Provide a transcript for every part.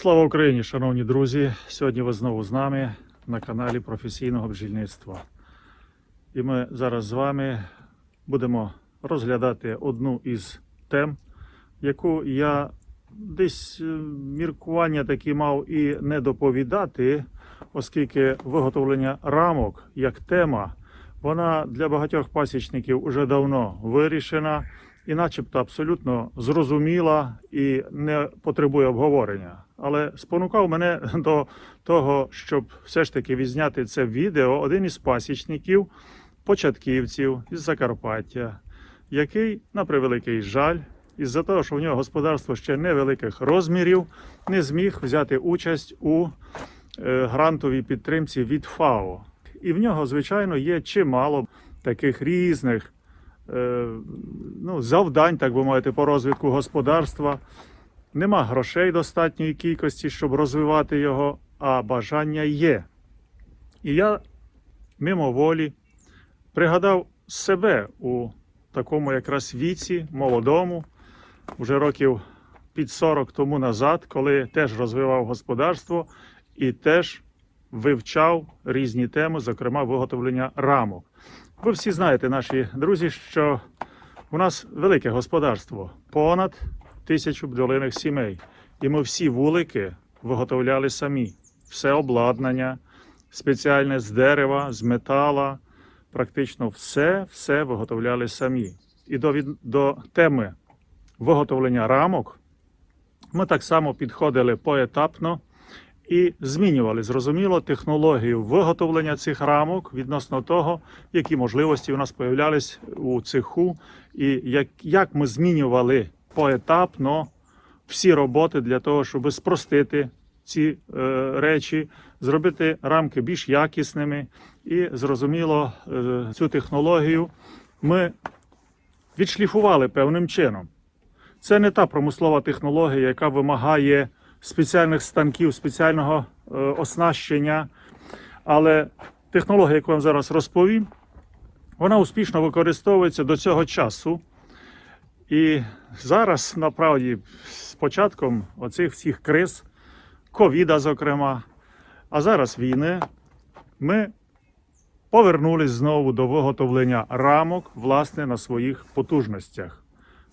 Слава Україні, шановні друзі! Сьогодні ви знову з нами на каналі професійного бджільництва. І ми зараз з вами будемо розглядати одну із тем, яку я десь е, міркування такі мав і не доповідати, оскільки виготовлення рамок як тема, вона для багатьох пасічників уже давно вирішена і начебто абсолютно зрозуміла і не потребує обговорення. Але спонукав мене до того, щоб все ж таки відзняти це відео один із пасічників, початківців із Закарпаття, який, на превеликий жаль, із-за того, що в нього господарство ще невеликих розмірів, не зміг взяти участь у е, грантовій підтримці від ФАО. І в нього, звичайно, є чимало таких різних ну, завдань, так би мовити, по розвитку господарства. Нема грошей достатньої кількості, щоб розвивати його, а бажання є. І я мимоволі пригадав себе у такому якраз віці, молодому, вже років під 40 тому назад, коли теж розвивав господарство і теж вивчав різні теми, зокрема виготовлення рамок. Ви всі знаєте, наші друзі, що у нас велике господарство, понад тисячу бджолиних сімей. І ми всі вулики виготовляли самі. Все обладнання, спеціальне з дерева, з метала, практично все, все виготовляли самі. І до, від- до теми виготовлення рамок ми так само підходили поетапно і змінювали, зрозуміло, технологію виготовлення цих рамок відносно того, які можливості у нас появлялись у цеху, і як, як ми змінювали поетапно всі роботи для того, щоб спростити ці е, речі, зробити рамки більш якісними. І зрозуміло, е, цю технологію ми відшліфували певним чином. Це не та промислова технологія, яка вимагає спеціальних станків, спеціального е, оснащення. Але технологія, яку я вам зараз розповім, вона успішно використовується до цього часу. І зараз, направді, з початком оцих всіх криз, ковіда, зокрема, а зараз війни, ми повернулись знову до виготовлення рамок, власне, на своїх потужностях.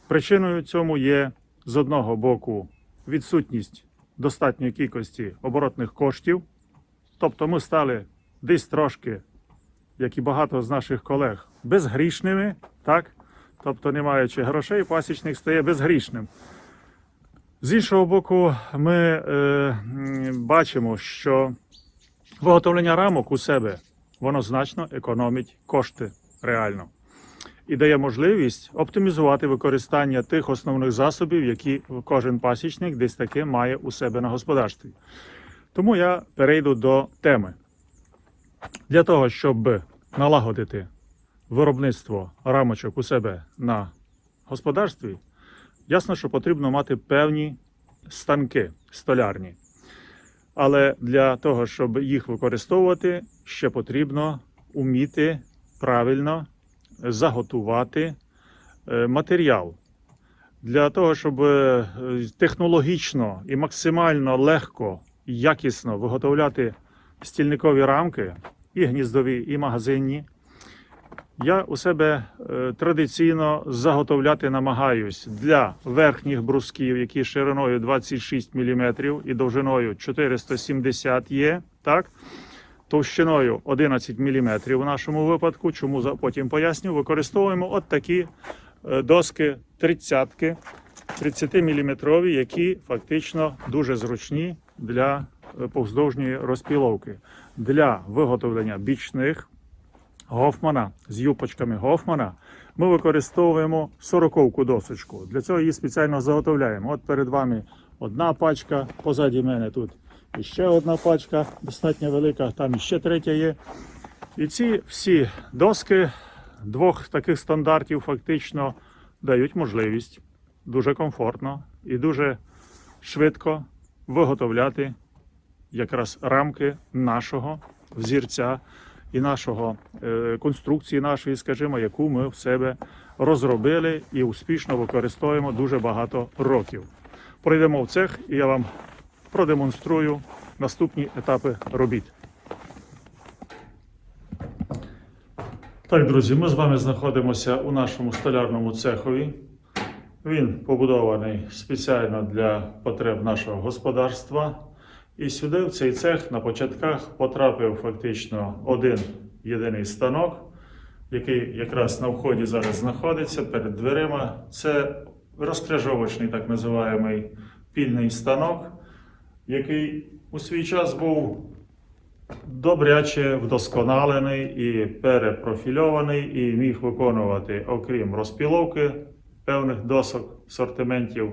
Причиною цьому є з одного боку відсутність достатньої кількості оборотних коштів. Тобто ми стали десь трошки, як і багато з наших колег, безгрішними, так? Тобто, не маючи грошей, пасічник стає безгрішним. З іншого боку, ми е, бачимо, що виготовлення рамок у себе воно значно економить кошти реально і дає можливість оптимізувати використання тих основних засобів, які кожен пасічник десь таки має у себе на господарстві. Тому я перейду до теми. Для того, щоб налагодити виробництво рамочок у себе на господарстві, ясно, що потрібно мати певні станки столярні. Але для того, щоб їх використовувати, ще потрібно уміти правильно заготувати е, матеріал. Для того, щоб е, технологічно і максимально легко і якісно виготовляти стільникові рамки, і гніздові, і магазинні, я у себе е, традиційно заготовляти намагаюсь для верхніх брусків, які шириною 26 мм і довжиною 470 є. Так? Товщиною 11 мм в нашому випадку. Чому потім поясню, використовуємо от такі е, доски 30 30 мм, які фактично дуже зручні для е, повздовжньої розпіловки. Для виготовлення бічних Гофмана з юпочками Гофмана ми використовуємо 40-ку досочку. Для цього її спеціально заготовляємо. От перед вами одна пачка, позаді мене тут і ще одна пачка, достатньо велика, там іще третя є. І ці всі доски двох таких стандартів фактично дають можливість дуже комфортно і дуже швидко виготовляти якраз рамки нашого взірця і нашого е, конструкції нашої, скажімо, яку ми в себе розробили і успішно використовуємо дуже багато років. Пройдемо в цех, і я вам продемонструю наступні етапи робіт. Так, друзі, ми з вами знаходимося у нашому столярному цехові. Він побудований спеціально для потреб нашого господарства. І сюди, в цей цех, на початках потрапив фактично один єдиний станок, який якраз на вході зараз знаходиться перед дверима. Це розкряжовочний так називаємий пільний станок, який у свій час був добряче вдосконалений і перепрофільований, і міг виконувати, окрім розпіловки певних досок, сортиментів,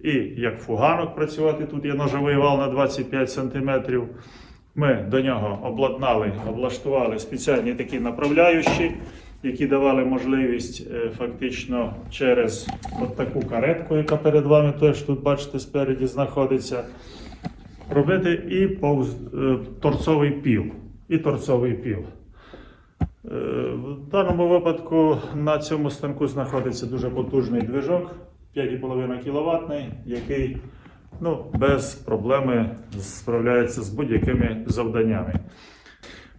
і як фуганок працювати. Тут є ножовий вал на 25 см. Ми до нього обладнали, облаштували спеціальні такі направляючі, які давали можливість е, фактично через от таку каретку, яка перед вами теж тут, бачите, спереді знаходиться, робити і повз е, торцовий піл. І торцовий піл. Е, В даному випадку на цьому станку знаходиться дуже потужний движок 5,5 кВт, який ну, без проблеми справляється з будь-якими завданнями.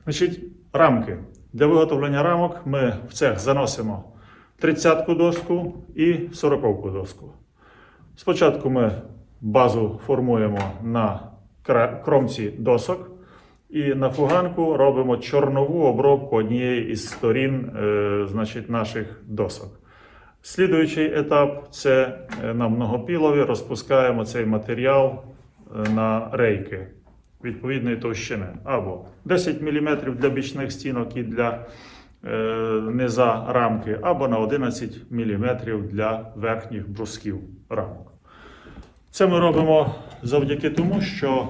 Значить, рамки. Для виготовлення рамок ми в цех заносимо 30-ку доску і 40-ку доску. Спочатку ми базу формуємо на кромці досок. І на фуганку робимо чорнову обробку однієї із сторін е, значить, наших досок. Слідуючий етап це е, на многопілові розпускаємо цей матеріал е, на рейки відповідної товщини. Або 10 мм для бічних стінок і для е, низа рамки, або на 11 мм для верхніх брусків рамок. Це ми робимо завдяки тому, що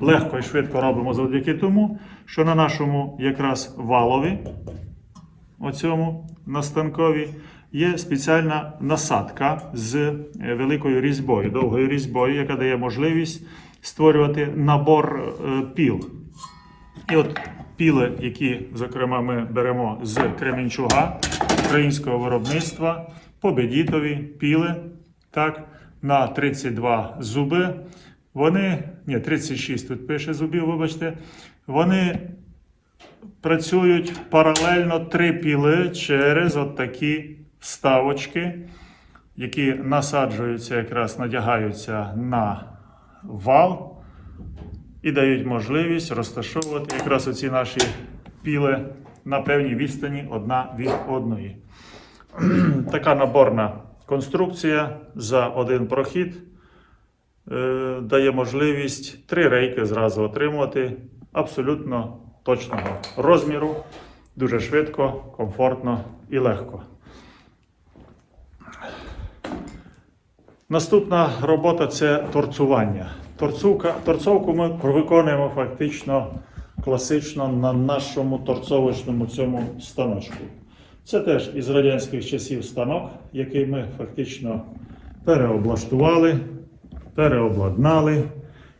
легко і швидко робимо завдяки тому, що на нашому якраз валові, оцьому на станкові, є спеціальна насадка з е, великою різьбою, довгою різьбою, яка дає можливість створювати набор е, піл. І от піли, які, зокрема, ми беремо з Кременчуга українського виробництва, победітові піли, так, на 32 зуби. Вони, ні, 36 тут пише зубів, вибачте, вони працюють паралельно три піли через от такі вставочки, які насаджуються, якраз надягаються на вал і дають можливість розташовувати якраз оці наші піли на певній відстані одна від одної. Така наборна конструкція за один прохід дає можливість три рейки зразу отримувати абсолютно точного розміру, дуже швидко, комфортно і легко. Наступна робота це торцування. Торцовка, торцовку ми виконуємо фактично класично на нашому торцовочному цьому станочку. Це теж із радянських часів станок, який ми фактично переоблаштували, переобладнали.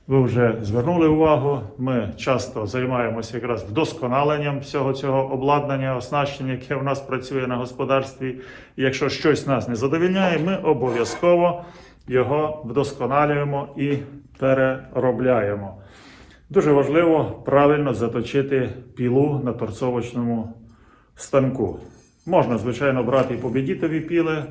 Ви вже звернули увагу. Ми часто займаємося якраз вдосконаленням всього цього обладнання, оснащення, яке в нас працює на господарстві. І якщо щось нас не задовільняє, ми обов'язково його вдосконалюємо і переробляємо. Дуже важливо правильно заточити пілу на торцовочному станку. Можна, звичайно, брати і побідітові піли,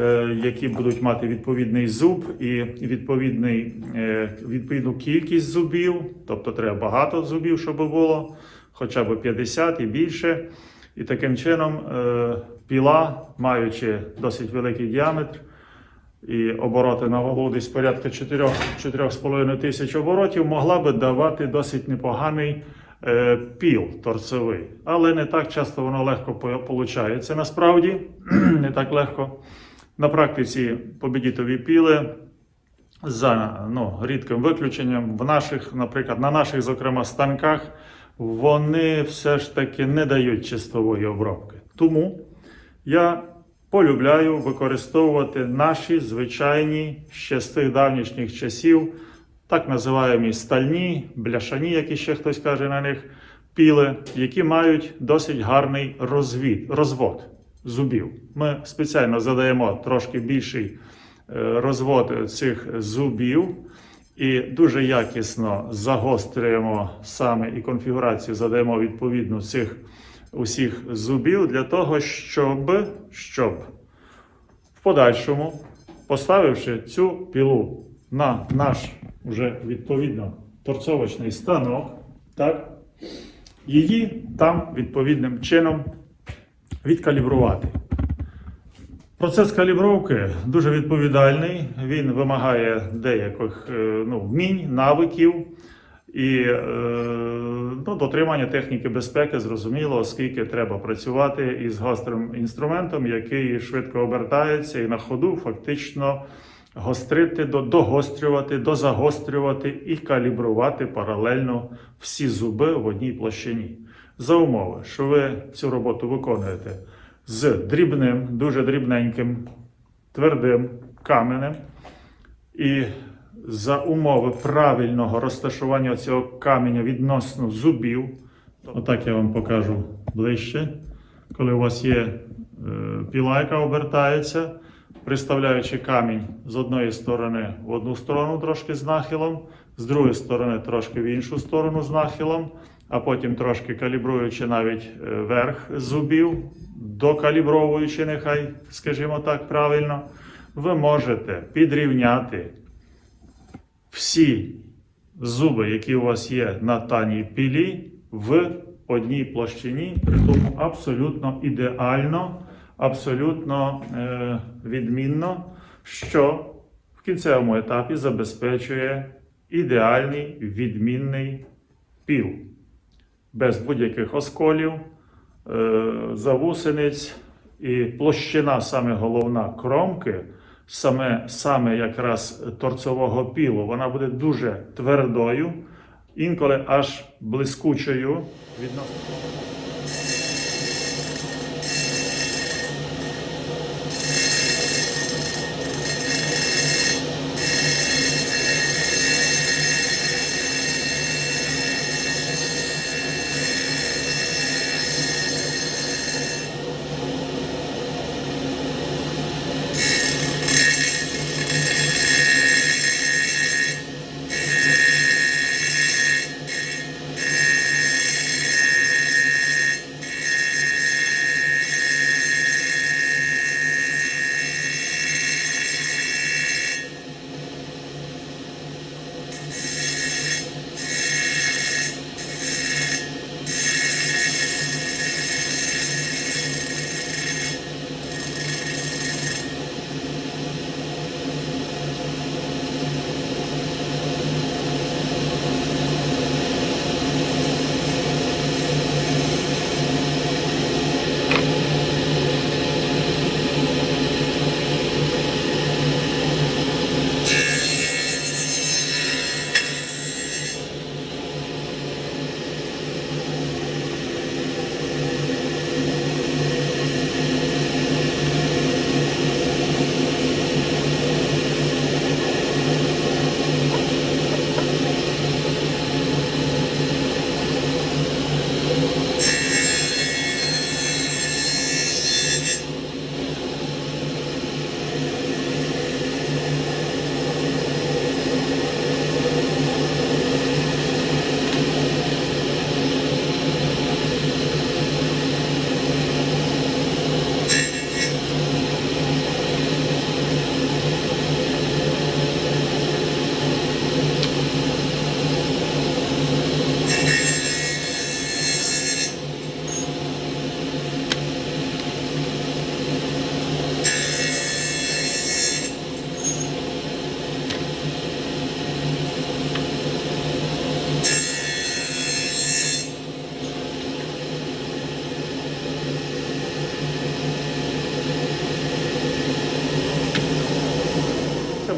е, які будуть мати відповідний зуб і відповідний, е, відповідну кількість зубів, тобто треба багато зубів, щоб було, хоча б 50 і більше. І таким чином е, піла, маючи досить великий діаметр і обороти на валу десь порядка 4-4,5 тисяч оборотів, могла би давати досить непоганий піл торцевий. Але не так часто воно легко виходить. Насправді не так легко. На практиці побідітові піли за ну, рідким виключенням в наших, наприклад, на наших, зокрема, станках, вони все ж таки не дають чистової обробки. Тому я полюбляю використовувати наші звичайні ще з тих давнішніх часів, так називаємо стальні, бляшані, як іще хтось каже на них, піли, які мають досить гарний розвід, розвод зубів. Ми спеціально задаємо трошки більший е, розвод цих зубів. і дуже якісно загострюємо саме і конфігурацію, задаємо відповідну цих усіх зубів для того, щоб, щоб в подальшому, поставивши цю пілу на наш уже відповідно торцовочний станок, так, її там відповідним чином відкалібрувати. Процес калібровки дуже відповідальний. Він вимагає деяких е, ну, вмінь, навиків і е, ну, дотримання техніки безпеки, зрозуміло, оскільки треба працювати із гострим інструментом, який швидко обертається і на ходу фактично гострити, догострювати, дозагострювати і калібрувати паралельно всі зуби в одній площині. За умови, що ви цю роботу виконуєте з дрібним, дуже дрібненьким, твердим каменем. І за умови правильного розташування цього каменя відносно зубів, отак я вам покажу ближче. Коли у вас є е, піла, яка обертається, приставляючи камінь з одної сторони в одну сторону трошки з нахилом, з другої сторони трошки в іншу сторону з нахилом, а потім трошки калібруючи навіть е, верх зубів, докалібровуючи, нехай, скажімо так, правильно, ви можете підрівняти всі зуби, які у вас є на таній пілі, в одній площині, при тому абсолютно ідеально, абсолютно е, відмінно, що в кінцевому етапі забезпечує ідеальний відмінний піл без будь-яких осколів, е, завусениць і площина, саме головна кромки, саме, саме якраз торцового пілу, вона буде дуже твердою, інколи аж блискучою відносно.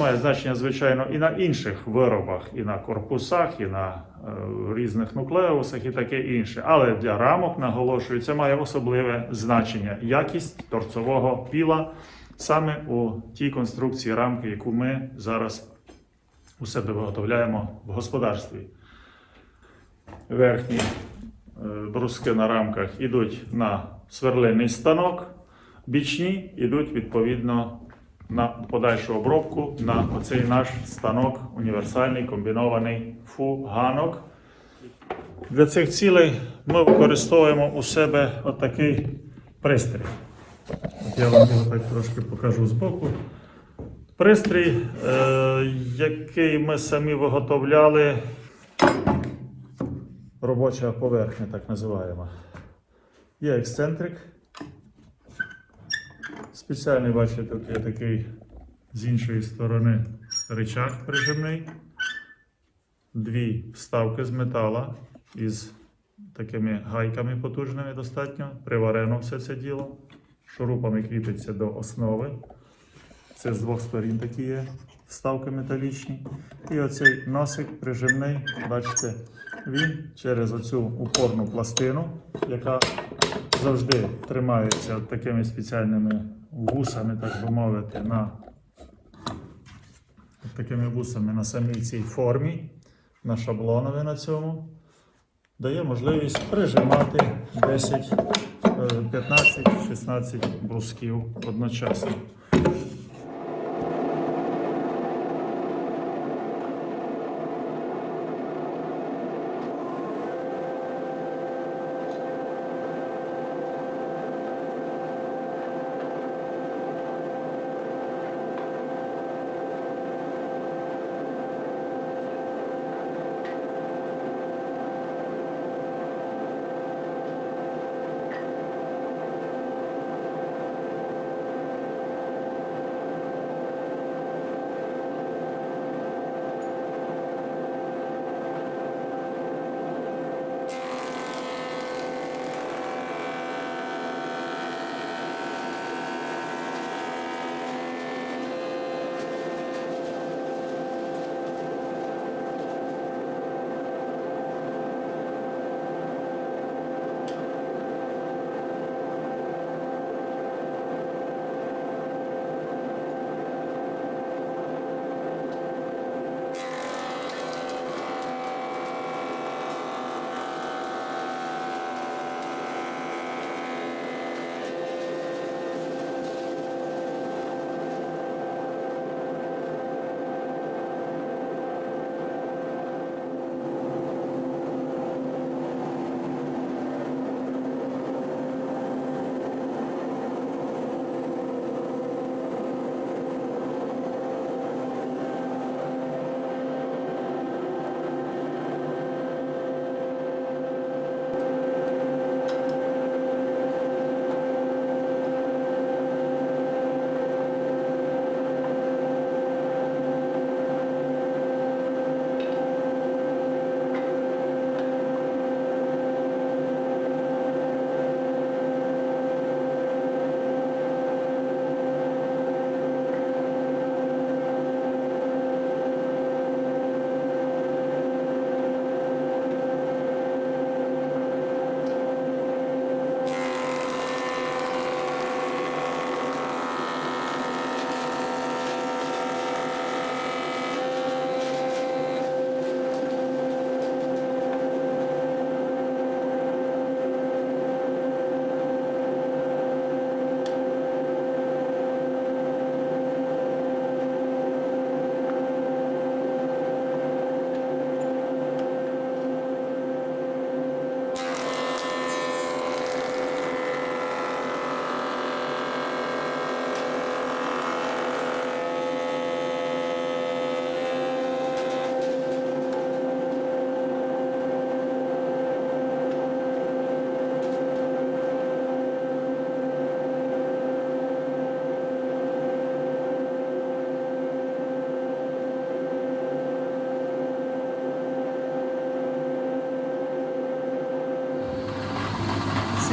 Має значення, звичайно, і на інших виробах, і на корпусах, і на е, різних нуклеусах, і таке інше. Але для рамок, наголошую, це має особливе значення якість торцового піла саме у тій конструкції рамки, яку ми зараз у себе виготовляємо в господарстві. Верхні е, бруски на рамках йдуть на сверлильний станок, бічні йдуть відповідно на подальшу обробку на оцей наш станок універсальний комбінований фуганок. Для цих цілей ми використовуємо у себе отакий пристрій. Я вам його так трошки покажу збоку. Пристрій, е, який ми самі виготовляли, робоча поверхня, так називаємо. Є ексцентрик. Спеціальний, бачите, тут є такий з іншої сторони рычаг прижимний. Дві вставки з метала із такими гайками потужними достатньо. Приварено все це діло. Шурупами кріпиться до основи. Це з двох сторін такі є вставки металічні. І оцей носик прижимний, бачите, він через оцю упорну пластину, яка завжди тримається такими спеціальними вусами, так би мовити, на такими вусами на самій цій формі, на шаблонові на цьому, дає можливість прижимати 10, е, 15, 16 брусків одночасно.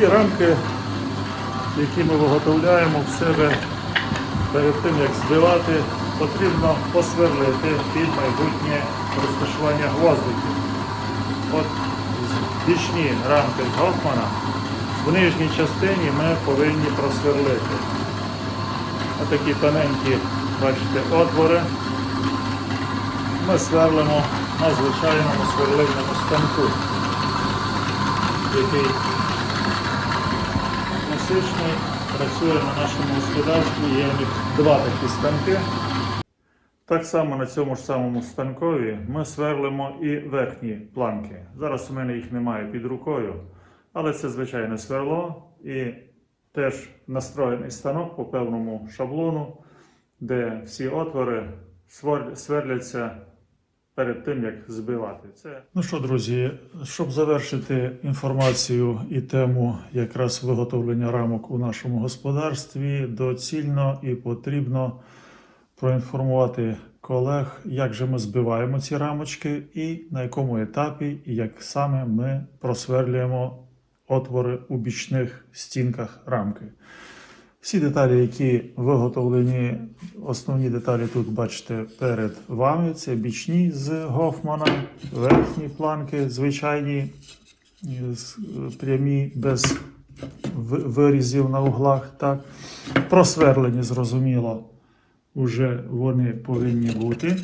Ці рамки, які ми виготовляємо в себе перед тим, як збивати, потрібно посверлити під майбутнє розташування гвоздиків. От бічні рамки Гофмана в нижній частині ми повинні просверлити. Отакі тоненькі, бачите, отвори. Ми сверлимо на звичайному сверлильному станку, який класичний. Працює на нашому господарстві. Є у них два такі станки. Так само на цьому ж самому станкові ми сверлимо і верхні планки. Зараз у мене їх немає під рукою, але це звичайне сверло і теж настроєний станок по певному шаблону, де всі отвори сверляться перед тим, як збивати. Це... Ну що, друзі, щоб завершити інформацію і тему якраз виготовлення рамок у нашому господарстві, доцільно і потрібно проінформувати колег, як же ми збиваємо ці рамочки і на якому етапі, і як саме ми просверлюємо отвори у бічних стінках рамки. Всі деталі, які виготовлені, основні деталі тут бачите перед вами. Це бічні з Гофмана, верхні планки, звичайні прямі, без вирізів на углах. Так. Просверлені, зрозуміло, вже вони повинні бути,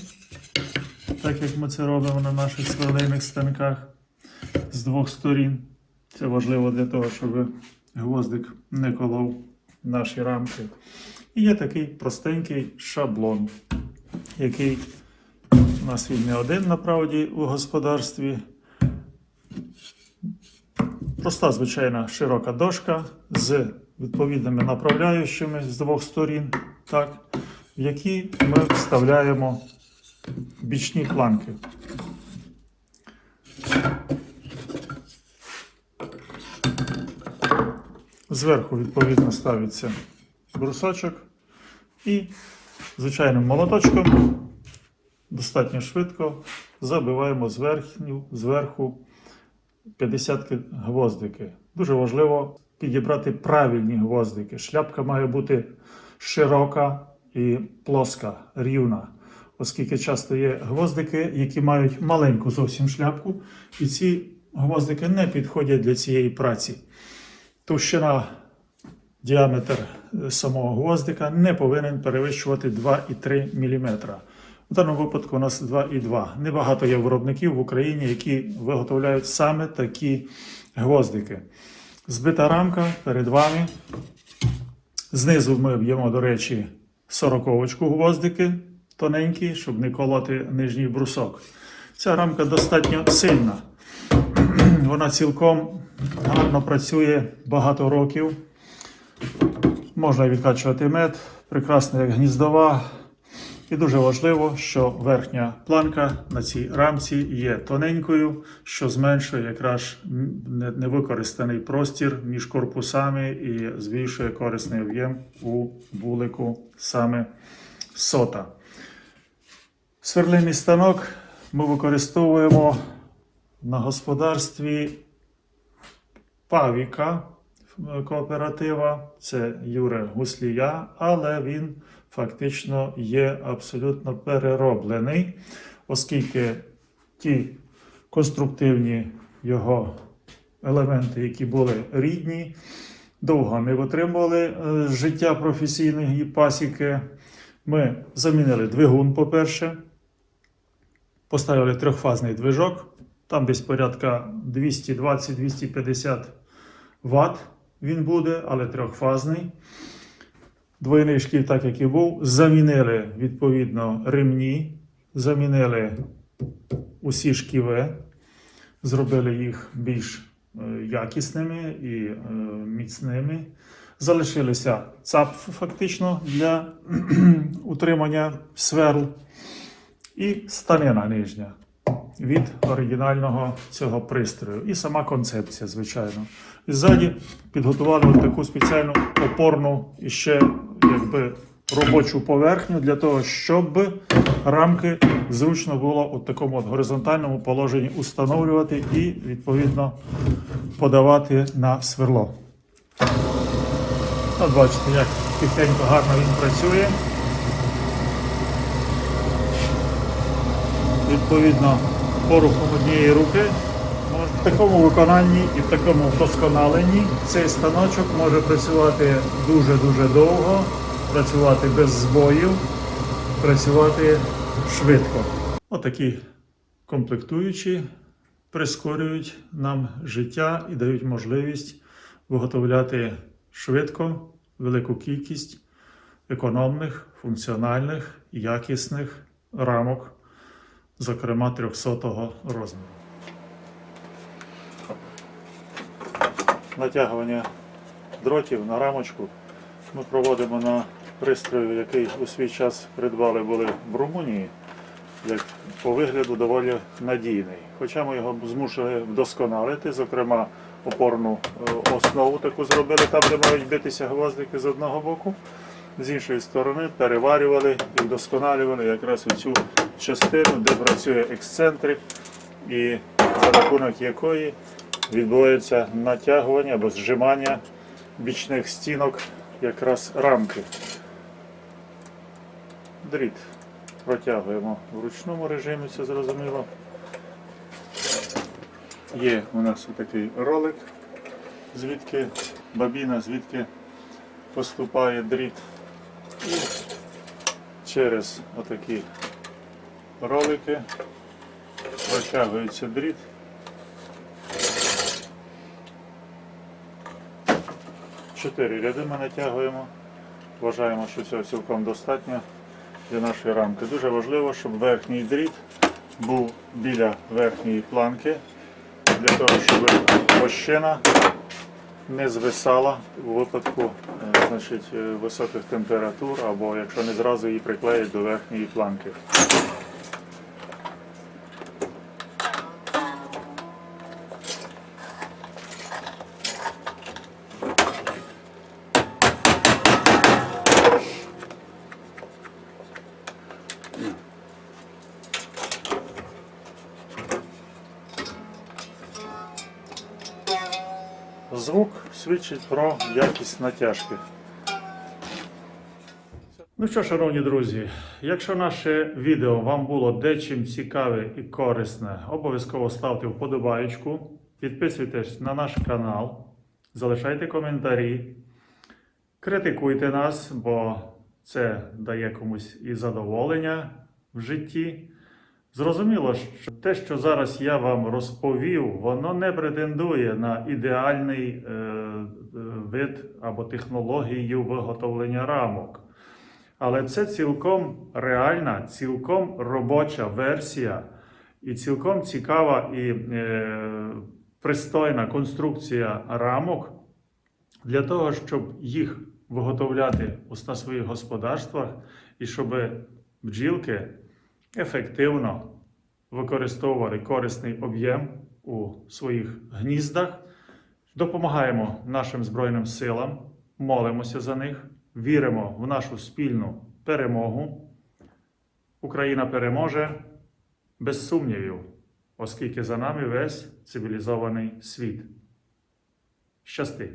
так як ми це робимо на наших сверлильних станках з двох сторін. Це важливо для того, щоб гвоздик не колов наші рамки. І є такий простенький шаблон, який у нас він не один направді у господарстві. Проста, звичайна широка дошка з відповідними направляючими з двох сторін, так, в які ми вставляємо бічні планки. Зверху, відповідно, ставиться брусочок і звичайним молоточком достатньо швидко забиваємо зверхню, зверху 50 гвоздики. Дуже важливо підібрати правильні гвоздики. Шляпка має бути широка і плоска, рівна, оскільки часто є гвоздики, які мають маленьку зовсім шляпку, і ці гвоздики не підходять для цієї праці. Товщина, діаметр е, самого гвоздика не повинен перевищувати 2,3 мм. У даному випадку у нас 2,2. Небагато є виробників в Україні, які виготовляють саме такі гвоздики. Збита рамка перед вами. Знизу ми б'ємо, до речі, сороковочку гвоздики тоненькі, щоб не колоти нижній брусок. Ця рамка достатньо сильна. Вона цілком гарно працює багато років. Можна відкачувати мед, прекрасно як гніздова. І дуже важливо, що верхня планка на цій рамці є тоненькою, що зменшує якраз невикористаний простір між корпусами і збільшує корисний об'єм у вулику саме сота. Сверлильний станок ми використовуємо на господарстві Павіка е, кооператива, це Юре Гуслія, але він фактично є абсолютно перероблений, оскільки ті конструктивні його елементи, які були рідні, довго не витримували е, життя професійної пасіки. Ми замінили двигун, по-перше, поставили трьохфазний движок, там десь порядка 220-250 Вт він буде, але трьохфазний. Двойний шків, так як і був. Замінили відповідно ремні, замінили усі шківи, зробили їх більш е, якісними і е, міцними. Залишилися ЦАП фактично для утримання сверл і станина нижня від оригінального цього пристрою. І сама концепція, звичайно. І ззаді підготували таку спеціальну опорну і ще якби робочу поверхню для того, щоб рамки зручно було у такому от горизонтальному положенні установлювати і відповідно подавати на сверло. От бачите, як тихенько гарно він працює. Відповідно, порухом однієї руки. В такому виконанні і в такому вдосконаленні цей станочок може працювати дуже-дуже довго, працювати без збоїв, працювати швидко. Отакі комплектуючі прискорюють нам життя і дають можливість виготовляти швидко, велику кількість економних, функціональних, якісних рамок, зокрема 300 розміру. Натягування дротів на рамочку ми проводимо на пристрою, який у свій час придбали були в Румунії, як по вигляду доволі надійний. Хоча ми його змусили вдосконалити, зокрема опорну е, основу таку зробили, там, де мають битися гвоздики з одного боку, з іншої сторони переварювали і вдосконалювали якраз цю частину, де працює ексцентрик, і за рахунок якої відбувається натягування або зжимання бічних стінок якраз рамки. Дріт протягуємо в ручному режимі, це зрозуміло. Є у нас такий ролик, звідки бабіна, звідки поступає дріт. І через отакі ролики протягується дріт. Чотири ряди ми натягуємо. Вважаємо, що цього цілком достатньо для нашої рамки. Дуже важливо, щоб верхній дріт був біля верхньої планки, для того, щоб площина не звисала у випадку е, значить, е, високих температур, або якщо не зразу її приклеїть до верхньої планки. Свідчить про якість натяжки. Ну що, шановні друзі, якщо наше відео вам було дечим цікаве і корисне, обов'язково ставте вподобаєчку, підписуйтесь на наш канал, залишайте коментарі, критикуйте нас, бо це дає комусь і задоволення в житті. Зрозуміло, що те, що зараз я вам розповів, воно не претендує на ідеальний е, е, вид або технологію виготовлення рамок. Але це цілком реальна, цілком робоча версія і цілком цікава і е, пристойна конструкція рамок для того, щоб їх виготовляти на своїх господарствах і щоб бджілки ефективно використовували корисний об'єм у своїх гніздах. Допомагаємо нашим Збройним силам, молимося за них, віримо в нашу спільну перемогу. Україна переможе без сумнівів, оскільки за нами весь цивілізований світ. Щасти!